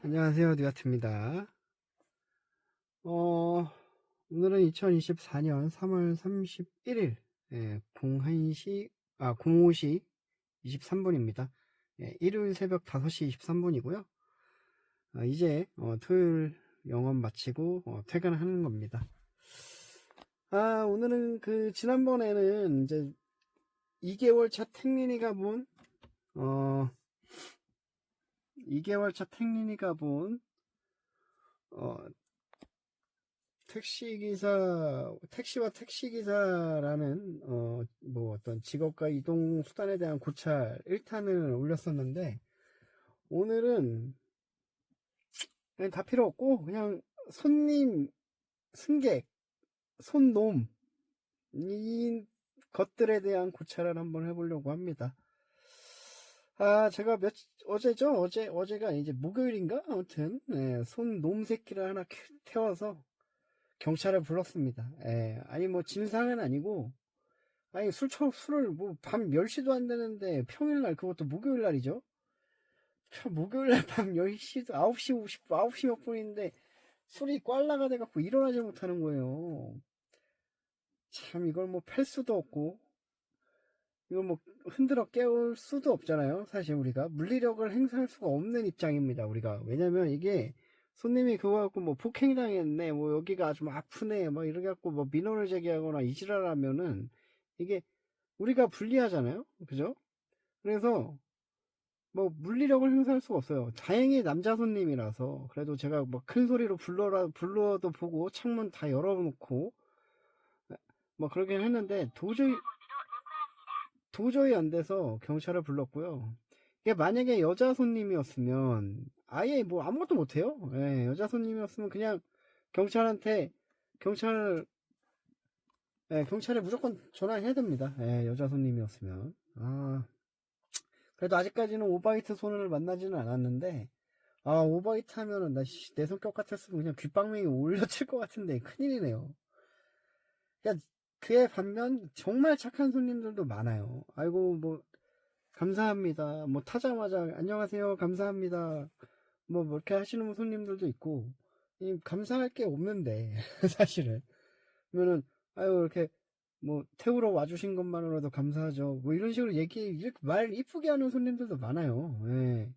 안녕하세요, 뉴아트입니다. 어, 오늘은 2024년 3월 31일, 예, 01시, 아, 05시 23분입니다. 예, 일요일 새벽 5시 23분이고요. 아, 이제, 어, 토요일 영업 마치고, 어, 퇴근하는 겁니다. 아, 오늘은 그, 지난번에는 이제, 2개월 차 택린이가 본, 어, 2개월 차 택린이가 본, 어, 택시기사, 택시와 택시기사라는, 어, 뭐 어떤 직업과 이동 수단에 대한 고찰 1탄을 올렸었는데, 오늘은, 그냥 다 필요 없고, 그냥 손님, 승객, 손놈, 이 것들에 대한 고찰을 한번 해보려고 합니다. 아, 제가 몇, 어제죠? 어제, 어제가 이제 목요일인가? 아무튼, 예, 손 놈새끼를 하나 캐- 태워서 경찰을 불렀습니다. 예, 아니, 뭐, 진상은 아니고, 아니, 술, 처, 술을 뭐, 밤 10시도 안 되는데, 평일날, 그것도 목요일날이죠? 참, 목요일날 밤 10시도, 9시 50, 9시 몇 분인데, 술이 꽐라가 돼갖고 일어나지 못하는 거예요. 참, 이걸 뭐, 팰 수도 없고, 이거 뭐 흔들어 깨울 수도 없잖아요. 사실 우리가 물리력을 행사할 수가 없는 입장입니다. 우리가 왜냐면 이게 손님이 그거 갖고 뭐 폭행 당했네, 뭐 여기가 좀 아프네, 뭐 이렇게 갖고 뭐 민원을 제기하거나 이지랄하면은 이게 우리가 불리하잖아요. 그죠? 그래서 뭐 물리력을 행사할 수가 없어요. 다행히 남자 손님이라서 그래도 제가 뭐 큰 소리로 불러라 불러도 보고 창문 다 열어놓고 뭐 그러긴 했는데 도저히 도저히 안 돼서 경찰을 불렀고요. 이게 만약에 여자 손님이었으면 아예 뭐 아무것도 못해요. 예, 여자 손님이었으면 그냥 경찰한테 경찰 예, 경찰에 무조건 전화해야 됩니다. 예, 여자 손님이었으면 아 그래도 아직까지는 오바이트 손을 만나지는 않았는데 아 오바이트 하면은 나 내 성격 같았으면 그냥 귓방맹이 올려칠 것 같은데 큰일이네요. 그러니까 그에 반면 정말 착한 손님들도 많아요. 아이고 뭐 감사합니다. 뭐 타자마자 안녕하세요 감사합니다. 뭐, 뭐 이렇게 하시는 손님들도 있고 이 감사할 게 없는데 사실은 그러면은 아유 이렇게 뭐 태우러 와주신 것만으로도 감사하죠. 뭐 이런 식으로 얘기 이렇게 말 이쁘게 하는 손님들도 많아요. 예.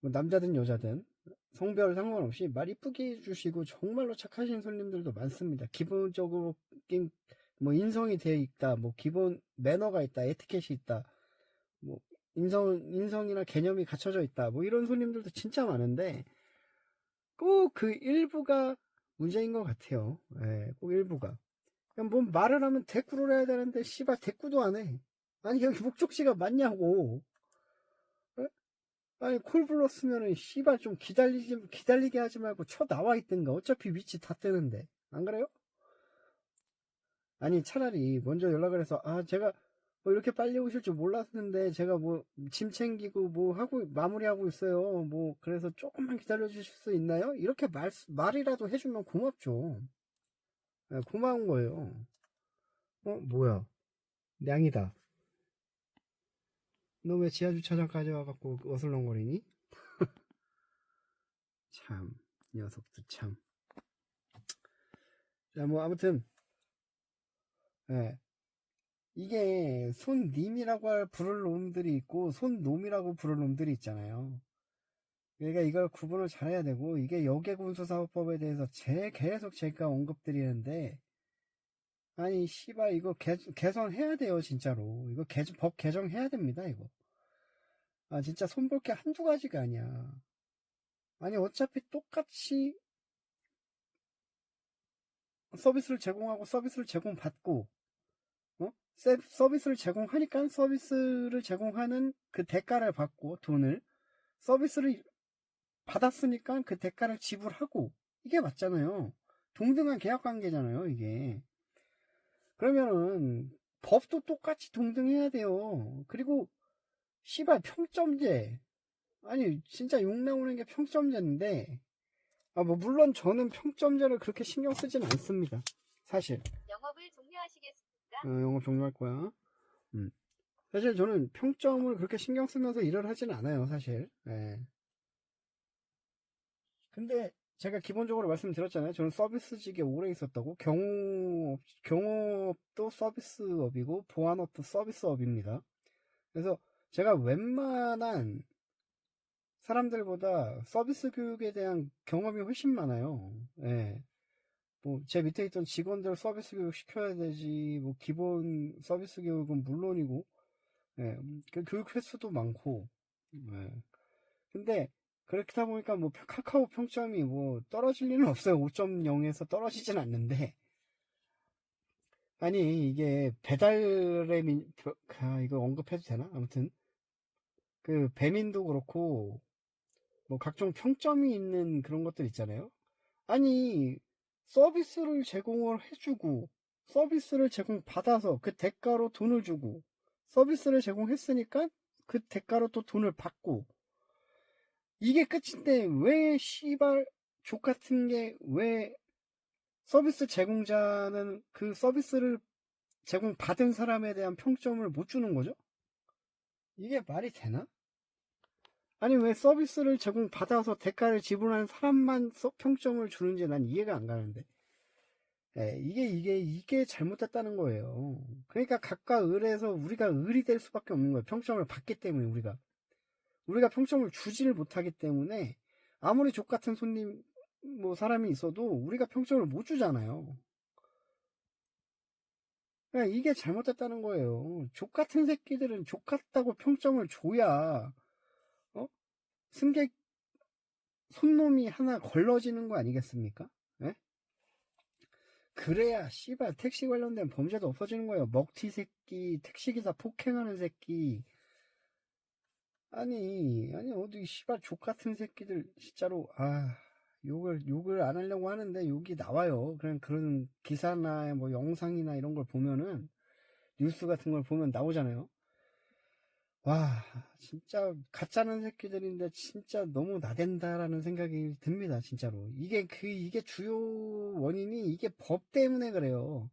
뭐 남자든 여자든 성별 상관없이 말 이쁘게 해주시고 정말로 착하신 손님들도 많습니다. 기본적으로 낀- 뭐 인성이 되어 있다, 뭐 기본 매너가 있다, 에티켓이 있다, 뭐 인성 인성이나 개념이 갖춰져 있다, 뭐 이런 손님들도 진짜 많은데 꼭 그 일부가 문제인 것 같아요. 예, 꼭 일부가. 그냥 뭐 말을 하면 대꾸를 해야 되는데 씨발 대꾸도 안 해. 아니 여기 목적지가 맞냐고. 예? 아니 콜 불렀으면은 씨발 좀 기다리지 기다리게 하지 말고 쳐 나와 있든가 어차피 위치 다 뜨는데 안 그래요? 아니 차라리 먼저 연락을 해서 아 제가 뭐 이렇게 빨리 오실 줄 몰랐는데 제가 뭐 짐 챙기고 뭐 하고 마무리하고 있어요 뭐 그래서 조금만 기다려 주실 수 있나요? 이렇게 말 말이라도 해주면 고맙죠 예, 고마운 거예요 어 뭐야 냥이다 너 왜 지하 주차장까지 와갖고 어슬렁거리니? 참, 이 녀석도 참. 자, 뭐, 아무튼, 예. 이게, 손님이라고 할 부를 놈들이 있고, 손놈이라고 부를 놈들이 있잖아요. 그러니까 이걸 구분을 잘해야 되고, 이게 여객운수사업법에 대해서 제, 계속 제가 언급드리는데, 아니, 씨발, 이거 개, 개선해야 돼요, 진짜로. 이거 개, 법 개정해야 됩니다, 이거. 아, 진짜 손볼 게 한두 가지가 아니야. 아니, 어차피 똑같이 서비스를 제공하고 서비스를 제공받고, 어? 세- 서비스를 제공하니까 서비스를 제공하는 그 대가를 받고, 돈을, 서비스를 받았으니까 그 대가를 지불하고, 이게 맞잖아요. 동등한 계약 관계잖아요, 이게. 그러면은, 법도 똑같이 동등해야 돼요. 그리고, 씨발, 평점제. 아니, 진짜 욕 나오는 게 평점제인데, 아, 뭐, 물론 저는 평점제를 그렇게 신경 쓰진 않습니다. 사실. 영업을 종료하시겠습니까? 어, 영업 종료할 거야. 음. 사실 저는 평점을 그렇게 신경 쓰면서 일을 하진 않아요, 사실. 예. 근데 제가 기본적으로 말씀드렸잖아요. 저는 서비스직에 오래 있었다고. 경호업, 경호업도 서비스업이고, 보안업도 서비스업입니다. 그래서 제가 웬만한 사람들보다 서비스 교육에 대한 경험이 훨씬 많아요. 예. 뭐, 제 밑에 있던 직원들 서비스 교육 시켜야 되지, 뭐, 기본 서비스 교육은 물론이고, 예, 그 교육 횟수도 많고, 예. 근데, 그렇다 보니까 뭐, 카카오 평점이 뭐, 떨어질 리는 없어요. 5.0에서 떨어지진 않는데, 아니, 이게, 배달의 민, 벼- 아, 이거 언급해도 되나? 아무튼, 그, 배민도 그렇고, 뭐, 각종 평점이 있는 그런 것들 있잖아요. 아니, 서비스를 제공을 해주고, 서비스를 제공받아서 그 대가로 돈을 주고, 서비스를 제공했으니까 그 대가로 또 돈을 받고, 이게 끝인데, 왜 씨발, 족 같은 게, 왜 서비스 제공자는 그 서비스를 제공받은 사람에 대한 평점을 못 주는 거죠? 이게 말이 되나? 아니, 왜 서비스를 제공받아서 대가를 지불하는 사람만 서- 평점을 주는지 난 이해가 안 가는데. 예, 이게, 이게, 이게 잘못됐다는 거예요. 그러니까 각과 을에서 우리가 을이 될 수밖에 없는 거예요. 평점을 받기 때문에, 우리가. 우리가 평점을 주지를 못하기 때문에, 아무리 족 같은 손님, 뭐, 사람이 있어도 우리가 평점을 못 주잖아요. 그러니까 이게 잘못됐다는 거예요. 족 같은 새끼들은 족 같다고 평점을 줘야, 어? 승객, 손놈이 하나 걸러지는 거 아니겠습니까? 예? 그래야, 씨발, 택시 관련된 범죄도 없어지는 거예요. 먹튀 새끼, 택시기사 폭행하는 새끼. 아니, 아니, 어디, 씨발, 족 같은 새끼들, 진짜로, 아, 욕을, 욕을 안 하려고 하는데, 욕이 나와요. 그냥 그런 기사나, 뭐, 영상이나 이런 걸 보면은, 뉴스 같은 걸 보면 나오잖아요. 와, 진짜, 가짜는 새끼들인데, 진짜 너무 나댄다라는 생각이 듭니다, 진짜로. 이게 그, 이게 주요 원인이, 이게 법 때문에 그래요.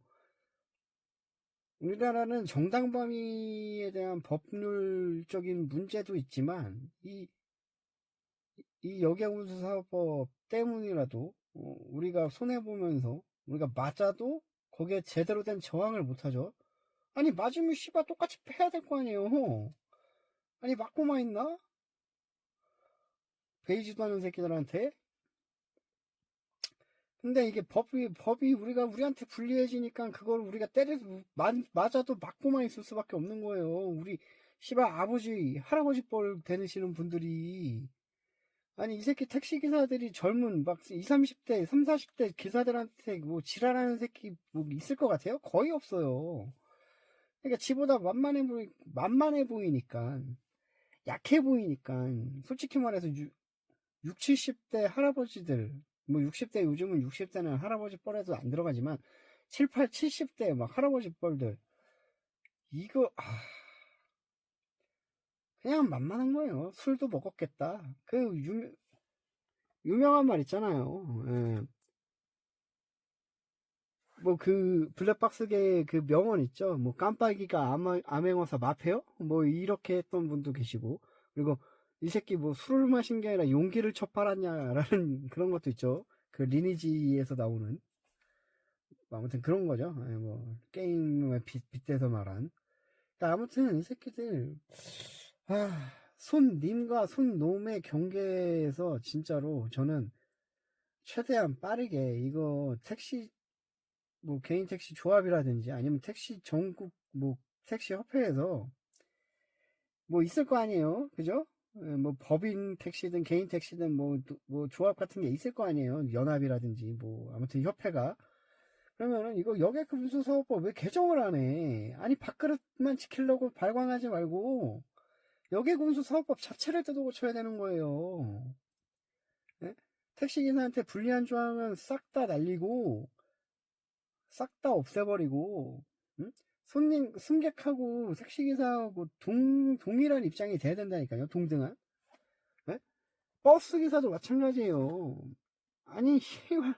우리나라는 정당범위에 대한 법률적인 문제도 있지만, 이, 이 역외운수사법 때문이라도, 어, 우리가 손해보면서, 우리가 맞아도, 거기에 제대로 된 저항을 못하죠. 아니, 맞으면 씨발 똑같이 패야 될 거 아니에요. 아니, 맞고만 있나? 베이지도 않은 새끼들한테? 근데 이게 법이, 법이 우리가 우리한테 불리해지니까 그걸 우리가 때려서, 맞, 맞아도 맞고만 있을 수밖에 없는 거예요. 우리, 씨발, 아버지, 할아버지 뻘 되시는 분들이. 아니, 이 새끼 택시기사들이 젊은, 막, 20, 30대, 30, 40대 기사들한테 뭐, 지랄하는 새끼 뭐, 있을 것 같아요? 거의 없어요. 그러니까 지보다 만만해 보이, 만만해 보이니까, 약해 보이니까, 솔직히 말해서 6, 70대 할아버지들, 뭐 60대, 요즘은 60대는 할아버지 뻘에도 안 들어가지만, 7, 8, 70대 막 할아버지 뻘들, 이거, 아, 그냥 만만한 거예요. 술도 먹었겠다. 그, 유, 유명한 말 있잖아요. 예. 뭐그 블랙박스계 그 명언 있죠. 뭐 깜빡이가 암, 암행어사 마패요? 뭐 이렇게 했던 분도 계시고 그리고 이 새끼 뭐 술을 마신 게 아니라 용기를 쳐팔았냐라는 그런 것도 있죠. 그 리니지에서 나오는 뭐 아무튼 그런 거죠. 예, 뭐 게임에 빗, 빗대서 말한. 그러니까 아무튼 이 새끼들 아, 손님과 손놈의 경계에서 진짜로 저는 최대한 빠르게 이거 택시 뭐 개인 택시 조합이라든지 아니면 택시 전국 뭐 택시 협회에서 뭐 있을 거 아니에요 그죠 예, 뭐 법인 택시든 개인 택시든 뭐, 뭐 조합 같은 게 있을 거 아니에요 연합이라든지 뭐 아무튼 협회가 그러면은 이거 여객운수사업법 왜 개정을 안 해? 아니 밥그릇만 지키려고 발광하지 말고 여객운수사업법 자체를 뜯어 고쳐야 되는 거예요. 예? 택시기사한테 불리한 조항은 싹 다 날리고 싹 다 없애버리고 응? 손님 승객하고 택시기사하고 동, 동일한 입장이 돼야 된다니까요. 동등한. 예? 버스기사도 마찬가지예요. 아니 씨발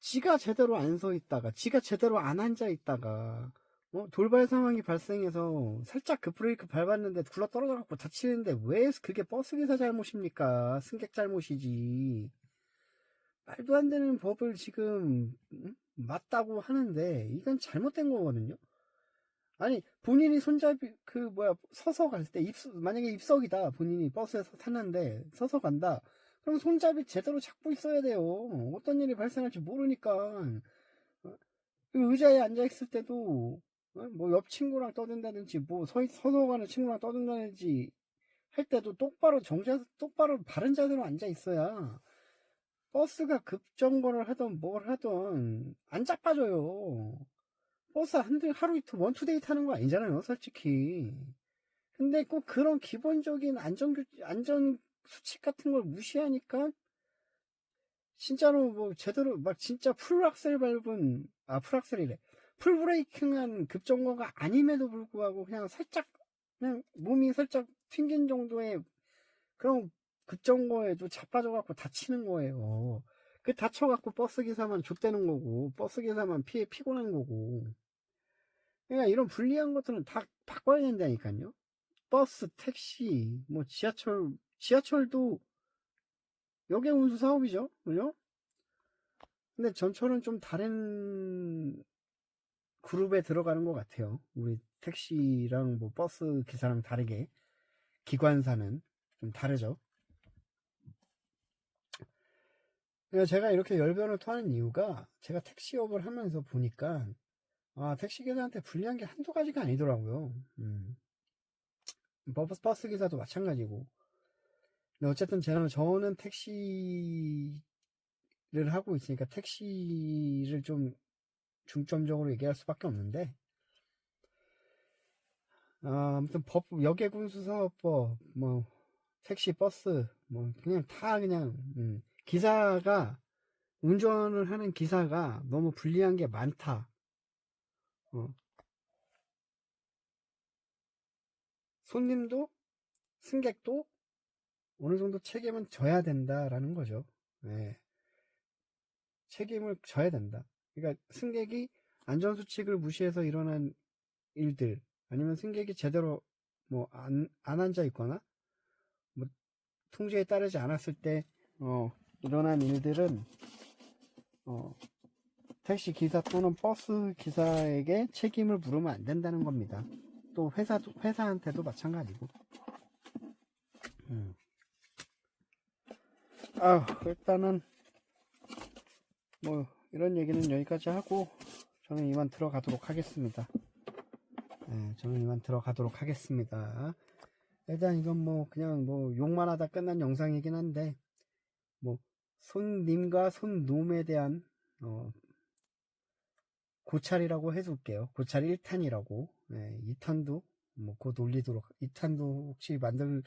지가 제대로 안 서 있다가, 지가 제대로 안 앉아 있다가, 어, 돌발 상황이 발생해서 살짝 그 급브레이크 밟았는데 굴러 떨어져갖고 다치는데 왜 그게 버스 기사 잘못입니까? 승객 잘못이지. 말도 안 되는 법을 지금 음? 맞다고 하는데 이건 잘못된 거거든요. 아니 본인이 손잡이 그 뭐야 서서 갈 때입 만약에 입석이다 본인이 버스에서 탔는데 서서 간다. 그럼 손잡이 제대로 잡고 있어야 돼요. 어떤 일이 발생할지 모르니까. 어, 그 의자에 앉아 있을 때도 뭐 옆 친구랑 떠든다든지 뭐 서, 서서 가는 친구랑 떠든다든지 할 때도 똑바로 정자 똑바로 바른 자세로 앉아 있어야 버스가 급정거를 하던 뭘 하던 안 자빠져요. 버스 한 대, 하루 이틀 원투데이 타는 거 아니잖아요, 솔직히. 근데 꼭 그런 기본적인 안전 안전 수칙 같은 걸 무시하니까 진짜로 뭐 제대로 막 진짜 풀악셀 밟은 아 풀악셀이래 풀브레이킹한 급정거가 아님에도 불구하고 그냥 살짝 그냥 몸이 살짝 튕긴 정도의 그런 급정거에도 자빠져갖고 다치는 거예요. 그 다쳐갖고 버스 기사만 좆되는 거고 버스 기사만 피해 피곤한 거고. 그러니까 이런 불리한 것들은 다 바꿔야 된다니까요. 버스, 택시, 뭐 지하철, 지하철도 역의 운수 사업이죠, 그죠? 근데 전철은 좀 다른 그룹에 들어가는 것 같아요. 우리 택시랑 뭐 버스 기사랑 다르게 기관사는 좀 다르죠. 그래서 제가 이렇게 열변을 토하는 이유가 제가 택시업을 하면서 보니까 아 택시 기사한테 불리한 게 한두 가지가 아니더라고요. 음. 버스 버스 기사도 마찬가지고. 근데 어쨌든 저는 저는 택시를 하고 있으니까 택시를 좀 중점적으로 얘기할 수밖에 없는데 아, 아무튼 법 여객운수사업법 뭐 택시 버스 뭐 그냥 다 그냥 음, 기사가 운전을 하는 기사가 너무 불리한 게 많다. 어. 손님도 승객도 어느 정도 책임은 져야 된다라는 거죠. 네. 책임을 져야 된다. 그러니까 승객이 안전수칙을 무시해서 일어난 일들 아니면 승객이 제대로 뭐 안 안 앉아 있거나 뭐 통제에 따르지 않았을 때 어, 일어난 일들은 어, 택시 기사 또는 버스 기사에게 책임을 물으면 안 된다는 겁니다. 또 회사 회사한테도 마찬가지고. 음. 아 일단은 뭐 이런 얘기는 여기까지 하고 저는 이만 들어가도록 하겠습니다. 네, 저는 이만 들어가도록 하겠습니다. 일단 이건 뭐 그냥 뭐 욕만 하다 끝난 영상이긴 한데 뭐 손님과 손놈에 대한 어, 고찰이라고 해줄게요. 고찰 1탄이라고. 네, 2탄도 뭐 곧 올리도록 2탄도 혹시 만들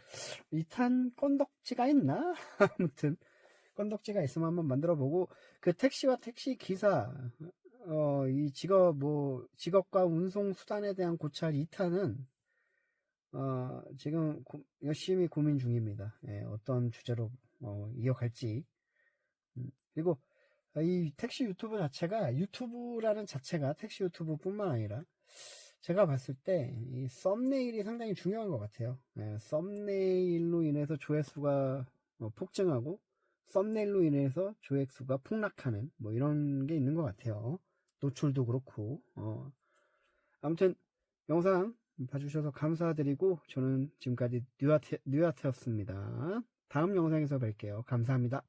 2탄 건덕지가 있나? 아무튼 건덕지가 있으면 한번 만들어 보고 그 택시와 택시 기사 어, 이 직업 뭐 직업과 운송 수단에 대한 고찰 2탄은 어, 지금 고, 열심히 고민 중입니다. 예, 어떤 주제로 어, 이어갈지 음, 그리고 이 택시 유튜브 자체가 유튜브라는 자체가 택시 유튜브 뿐만 아니라 제가 봤을 때 이 썸네일이 상당히 중요한 것 같아요. 예, 썸네일로 인해서 조회수가 어, 폭증하고 썸네일로 인해서 조회수가 폭락하는 뭐 이런 게 있는 것 같아요. 노출도 그렇고 어. 아무튼 영상 봐주셔서 감사드리고 저는 지금까지 뉴아테, 뉴아테였습니다. 다음 영상에서 뵐게요. 감사합니다.